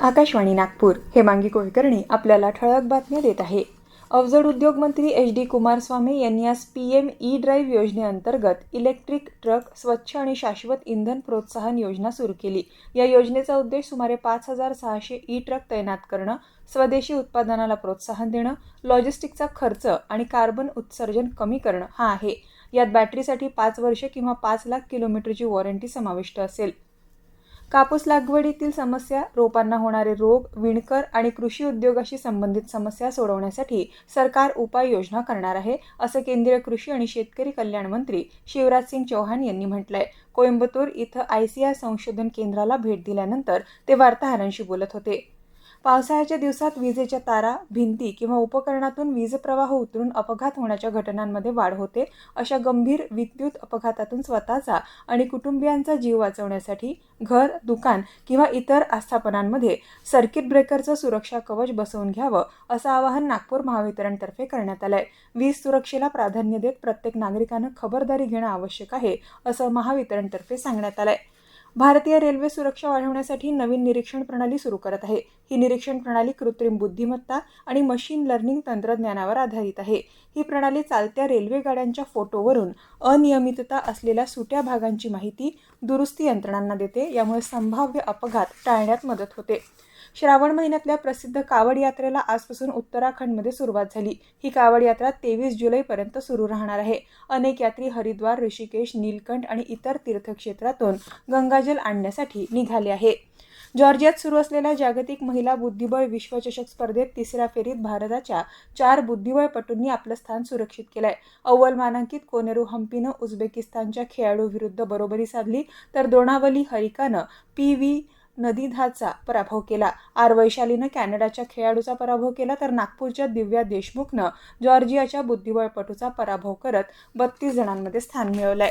आकाशवाणी नागपूर. हेमांगी कुलकर्णी आपल्याला ठळक बातम्या देत आहे. अवजड उद्योग मंत्री एच डी कुमारस्वामी यांनी आज पी एम ई ड्राईव्ह योजनेअंतर्गत इलेक्ट्रिक ट्रक स्वच्छ आणि शाश्वत इंधन प्रोत्साहन योजना सुरू केली. या योजनेचा उद्देश सुमारे पाच हजार सहाशे ई ट्रक तैनात करणं स्वदेशी उत्पादनाला प्रोत्साहन देणं लॉजिस्टिकचा खर्च आणि कार्बन उत्सर्जन कमी करणं हा आहे. यात बॅटरीसाठी पाच वर्षे किंवा पाच लाख किलोमीटरची वॉरंटी समाविष्ट असेल. कापूस लागवडीतील समस्या रोपांना होणारे रोग विणकर आणि कृषी उद्योगाशी संबंधित समस्या सोडवण्यासाठी सरकार उपाययोजना करणार आहे असं केंद्रीय कृषी आणि शेतकरी कल्याण मंत्री शिवराज सिंग चौहान यांनी म्हटलंय. कोइंबतूर इथं आयसीआर संशोधन केंद्राला भेट दिल्यानंतर ते वार्ताहरांशी बोलत होते. पावसाळ्याच्या दिवसात विजेच्या तारा भिंती किंवा उपकरणातून वीज प्रवाह उतरून अपघात होण्याच्या घटनांमध्ये वाढ होते. अशा गंभीर विद्युत अपघातातून स्वतःचा आणि कुटुंबियांचा जीव वाचवण्यासाठी घर दुकान किंवा इतर आस्थापनांमध्ये सर्किट ब्रेकरचं सुरक्षा कवच बसवून घ्यावं असं आवाहन नागपूर महावितरणतर्फे करण्यात आलंय. वीज सुरक्षेला प्राधान्य देत प्रत्येक नागरिकानं खबरदारी घेणं आवश्यक आहे असं महावितरणतर्फे सांगण्यात आलंय. भारतीय रेल्वे सुरक्षा वाढवण्यासाठी नवीन निरीक्षण प्रणाली सुरू करत आहे. ही निरीक्षण प्रणाली कृत्रिम बुद्धिमत्ता आणि मशीन लर्निंग तंत्रज्ञानावर आधारित आहे. ही प्रणाली चालत्या रेल्वेगाड्यांच्या फोटोवरून अनियमितता असलेल्या सुट्या भागांची माहिती दुरुस्ती यंत्रणांना देते यामुळे संभाव्य अपघात टाळण्यात मदत होते. श्रावण महिन्यातल्या प्रसिद्ध कावड यात्रेला आजपासून उत्तराखंडमध्ये सुरुवात झाली. ही कावड यात्रा तेवीस जुलैपर्यंत सुरू राहणार आहे. अनेक यात्री हरिद्वार ऋषिकेश नीलकंठ आणि इतर तीर्थक्षेत्रातून गंगाजल आणण्यासाठी निघाले आहे. जॉर्जियात सुरू असलेल्या जागतिक महिला बुद्धिबळ विश्वचषक स्पर्धेत तिसऱ्या फेरीत भारताच्या चार बुद्धिबळपटूंनी आपलं स्थान सुरक्षित केलंय. अव्वल मानांकित कोनेरू हम्पीनं उझबेकिस्तानच्या खेळाडूविरुद्ध बरोबरी साधली तर द्रोणावली हरिकानं पी व्ही नदीधाचा पराभव केला. आर वैशालीनं कॅनडाच्या खेळाडूचा पराभव केला तर नागपूरच्या दिव्या देशमुखनं जॉर्जियाच्या बुद्धिबळपटूचा पराभव करत बत्तीस जणांमध्ये स्थान मिळवलंय.